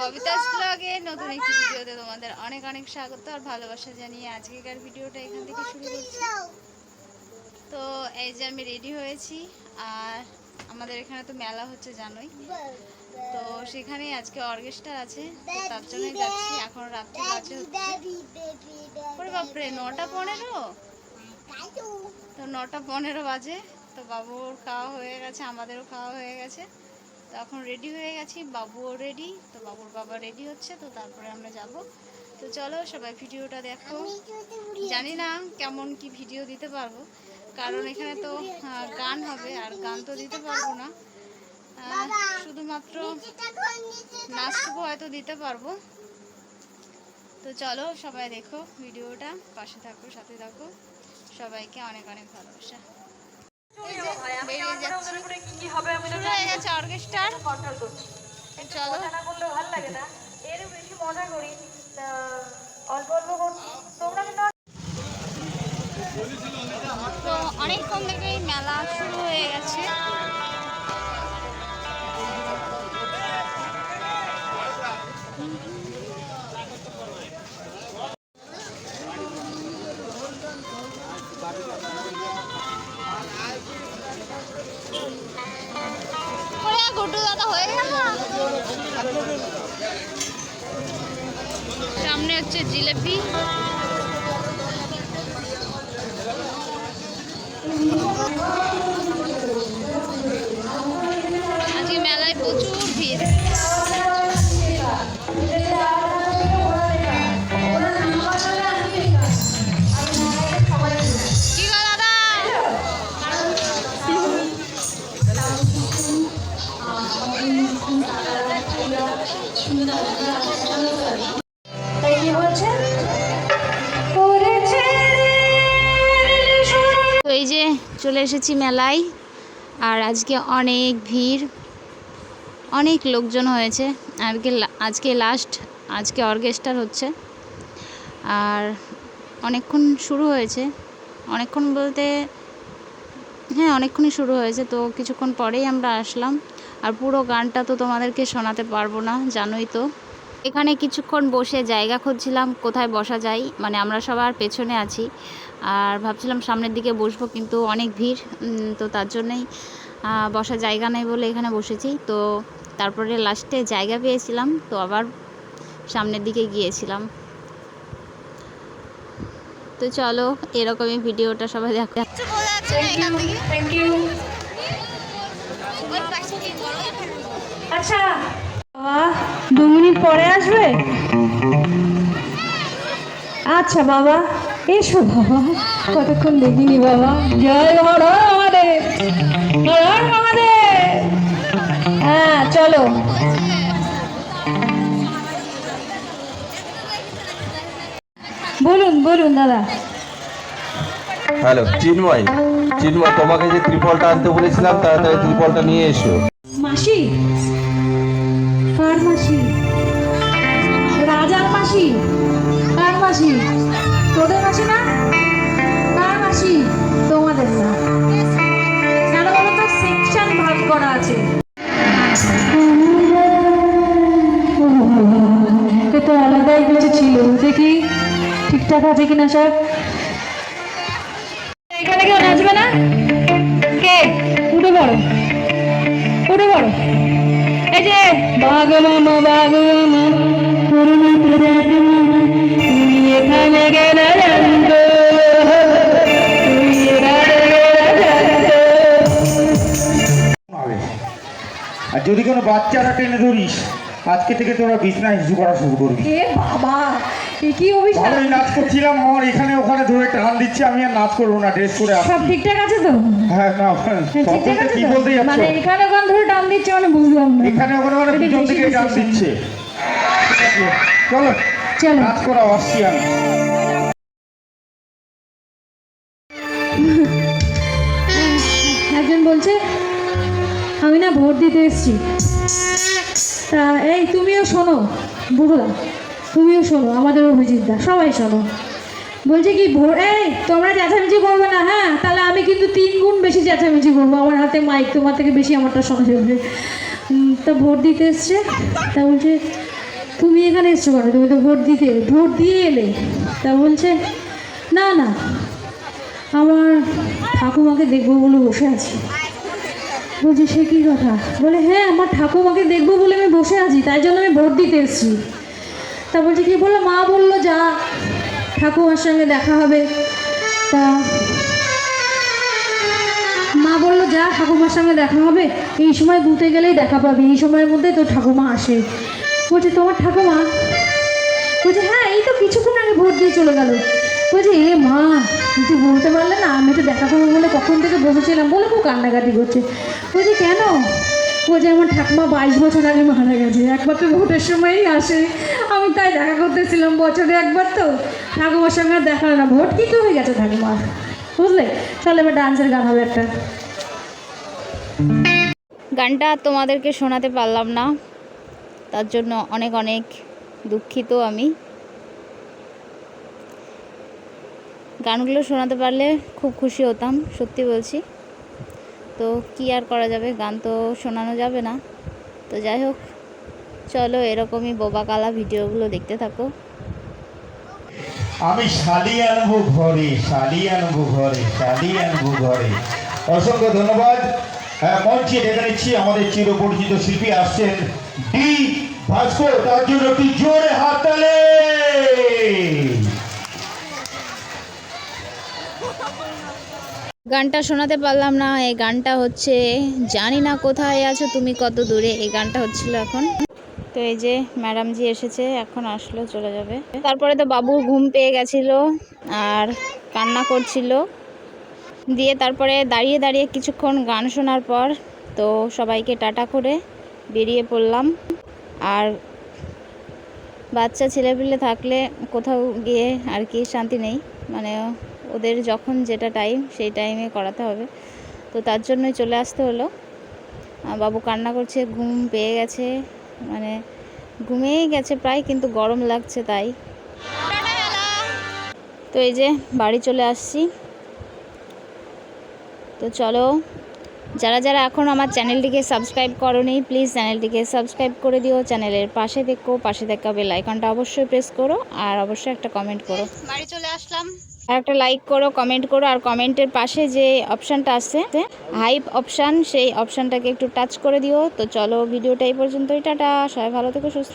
ববিতাস ব্লগে নতুন একটি ভিডিওতে তোমাদের অনেক অনেক স্বাগত আর ভালোবাসা জানিয়ে আজকেকার ভিডিওটা এখান থেকে শুরু করছি। তো এই যে আমি রেডি হয়েছি আর আমাদের এখানে তো মেলা হচ্ছে, জানোই। তো সেখানেই আজকে অর্কেস্ট্রা আছে তার জন্যই যাচ্ছি। এখন রাত্রি বাজে হচ্ছে। বাপরে, নটা পনেরো? তো নটা পনেরো বাজে। তো বাবুর খাওয়া হয়ে গেছে, আমাদেরও খাওয়া হয়ে গেছে। তো এখন রেডি হয়ে গেছি বাবুও রেডি তো বাবুর বাবা রেডি হচ্ছে তো তারপরে আমরা যাব। তো চলো সবাই ভিডিওটা দেখো। জানি না কেমন কি ভিডিও দিতে পারব কারণ এখানে তো গান হবে আর গান তো দিতে পারব না। শুধুমাত্র নাচটুকু হয়তো দিতে পারব। তো চলো সবাই দেখো ভিডিওটা পাশে থাকো সাথে থাকো। সবাইকে অনেক অনেক ভালোবাসা। বেরিয়ে যাচ্ছি। শুরু হয়ে গেছে অর্কেস্ট্রার চলো এর বেশি মজা করি। অল্প অল্প করছি তোমরা কিন্তু তো অনেকক্ষণ থেকেই মেলা শুরু হয়ে গেছে। গুড্ডু দাদা হয়ে সামনে হচ্ছে জিলেপি। আজকে মেলায় প্রচুর ভিড়। কি দাদা? তো এই যে চলে এসেছি মেলায়, আর আজকে অনেক ভিড়, অনেক লোকজন হয়েছে। আজকে আজকে লাস্ট আজকে অর্কেস্ট্রার হচ্ছে। আর অনেকক্ষণ শুরু হয়েছে। অনেকক্ষণ বলতে হ্যাঁ অনেকক্ষণই শুরু হয়েছে, তো কিছুক্ষণ পরেই আমরা আসলাম। আর পুরো গানটা তো তোমাদেরকে শোনাতে পারব না, জানোই তো। এখানে কিছুক্ষণ বসে জায়গা খুঁজছিলাম, কোথায় বসা যায় মানে আমরা সবার পেছনে আছি। আর ভাবছিলাম সামনের দিকে বসবো, কিন্তু অনেক ভিড় তো তার জন্যই বসার জায়গা নেই বলে এখানে বসেছি। তো তারপরে লাস্টে জায়গা পেয়েছিলাম, তো আবার সামনের দিকে গিয়েছিলাম। তো চলো, এরকমই ভিডিওটা সবাই দেখো। আচ্ছা বাবা দু মিনিট পরে আসবে? আচ্ছা বাবা। এসো, বাবা। কতক্ষণ দেখিনি, বাবা। জয় হর দাদা। হ্যালো চিন্ময়। চিন্ময় তোমাকে যে ত্রিপলটা আনতে বলেছিলাম তাড়াতাড়ি ত্রিপলটা নিয়ে এসো। মাসি? কার মাসি? রাজার মাসি? কার মাসি? তোদের মাসি না? কার মাসি? তোমাদের না। ঠিকঠাক আছে কিনা সব এখানে কেউ নাচবে না? কে? উঠে পড়ো। উঠে পড়ো। এই যে বাঘ মামা বাঘ মামা করুণা প্রজাতি মামা তুমি এখানে গেলে জানতো। তুমি এখানে গেলে জানতো। হবে আর যদি কোনো বাচ্চারা টেনে ধরিস আজকে থেকে তোরা বিছনা হিসু করা শুরু করবি। বাবা কি অভিশাপ ভালোই নাচ করছিলাম আমার এখানে ওখানে ধরে টান দিচ্ছে আমি আর নাচ করব না ড্রেস করে সব ঠিকঠাক আছে তো? হ্যাঁ না হ্যাঁ, ঠিকঠাক আছে কি বলতে যাচ্ছ? মানে এখানে ওখানে ধরে টান দিচ্ছে মানে বুঝলাম না। এখানে ওখানে মানে পিছন থেকে টান দিচ্ছে। চলো চলো। নাচ করা আসছি আমি। একজন বলছে আমি না ভোট দিতে এসেছি। তা এই তুমিও শোনো বুড়োদা তুমিও শোনো আমাদের অভিজিৎদা সবাই শোনো। বলছে কি ভোট এই, তোমরা চেঁচামেচি করবে না হ্যাঁ? তাহলে আমি কিন্তু তিন গুণ বেশি চেঁচামেচি করব, আমার হাতে মাইক তোমার থেকে বেশি আমারটা শোনা যাবে। তা ভোট দিতে এসছে। তা বলছে, তুমি এখানে এসছো কেন? তুমি তো ভোট দিতে, ভোট দিয়ে এলে। তা বলছে, না না, আমার ঠাকুমাকে দেখব বলে বসে আছি। বলছি, সে কী কথা? বলে হ্যাঁ আমার ঠাকুমাকে দেখব বলে আমি বসে আছি, তাই জন্য আমি ভোট দিতে এসেছি। তা বলছে কি? বলল, মা বলল, যা। ঠাকুমার সঙ্গে দেখা হবে। তা মা বলল, যা, ঠাকুমার সঙ্গে দেখা হবে। এই সময় বুথে গেলেই দেখা পাবে। এই সময়ের মধ্যে তো ঠাকুমা আসে। বলছে, তোমার ঠাকুমা? বলছে হ্যাঁ এই তো কিছুক্ষণ আগে ভোট দিয়ে চলে গেল। বলছে, এ মা কিছু বলতে পারলে না, আমি তো দেখা করব বলে কখন থেকে বসেছিলাম? বলে খুব কান্নাকাটি করছে। বলছে, কেন? বলছে আমার ঠাকুমা বাইশ বছর আগে মারা গেছে, একবার তো ভোটের সময়ই আসে। আমি তাই দেখা করতেছিলাম বছরে একবার তো। ঠাকুমার সঙ্গে আর দেখা না, ভোট কিন্তু হয়ে গেছে ঠাকুমার বুঝলে? চল এবার ডান্সের গান হবে একটা। গানটা তোমাদেরকে শোনাতে পারলাম না। তার জন্য অনেক অনেক দুঃখিত আমি। গানগুলো শোনাতে পারলে খুব খুশি হতাম, সত্যি বলছি। তো কি আর করা যাবে? গান তো শোনানো যাবে না। তো যাই হোক, চলো এরকমই বোবা কালা ভিডিওগুলো দেখতে থাকো। আমি শালি আনব ঘরে, শালি আনব ঘরে, শালি আনব ঘরে। অসংখ্য ধন্যবাদ। হ্যাঁ মঞ্চে ডেকে নিচ্ছি আমাদের চিরপরিচিত শিল্পী আসছেন ডি ভাস্কর। তার জন্য একটি জোরে হাততালে গানটা শোনাতে পারলাম না, এই গানটা হচ্ছে জানি না কোথায় আছো, তুমি কত দূরে, এই গানটা হচ্ছিল এখন। তো এই যে ম্যাডাম জি এসেছে, এখন আসলো, চলে যাবে। তারপরে তো বাবুর ঘুম পেয়ে গেছিল আর কান্না করছিল। দিয়ে তারপরে দাঁড়িয়ে দাঁড়িয়ে কিছুক্ষণ গান শোনার পর তো সবাইকে টাটা করে বেরিয়ে পড়লাম। আর বাচ্চা ছেলেপিলে থাকলে কোথাও গিয়ে আর কি শান্তি নেই মানে ওদের যখন যেটা টাইম সেই টাইমে করাতে হবে। তো তার জন্যই চলে আসতে হলো। বাবু কান্না করছে, ঘুম পেয়ে গেছে মানে ঘুমিয়েই গেছে প্রায়, কিন্তু গরম লাগছে তাই। তো এই যে বাড়ি চলে আসছি। তো চলো, যারা যারা এখন আমার চ্যানেলটিকে সাবস্ক্রাইব করোনি প্লিজ চ্যানেলটিকে সাবস্ক্রাইব করে দিও। চ্যানেলের পাশে দেখো, পাশে দেখা বেল আইকনটা অবশ্যই প্রেস করো, আর অবশ্যই একটা কমেন্ট করো। বাড়ি চলে আসলাম। আর একটা লাইক করো কমেন্ট করো, আর কমেন্টের পাশে যে অপশানটা আছে হাইপ অপশান সেই অপশানটাকে একটু টাচ করে দিও। তো চলো ভিডিওটা এই পর্যন্তই, টাটা। সবাই ভালো থেকো, সুস্থ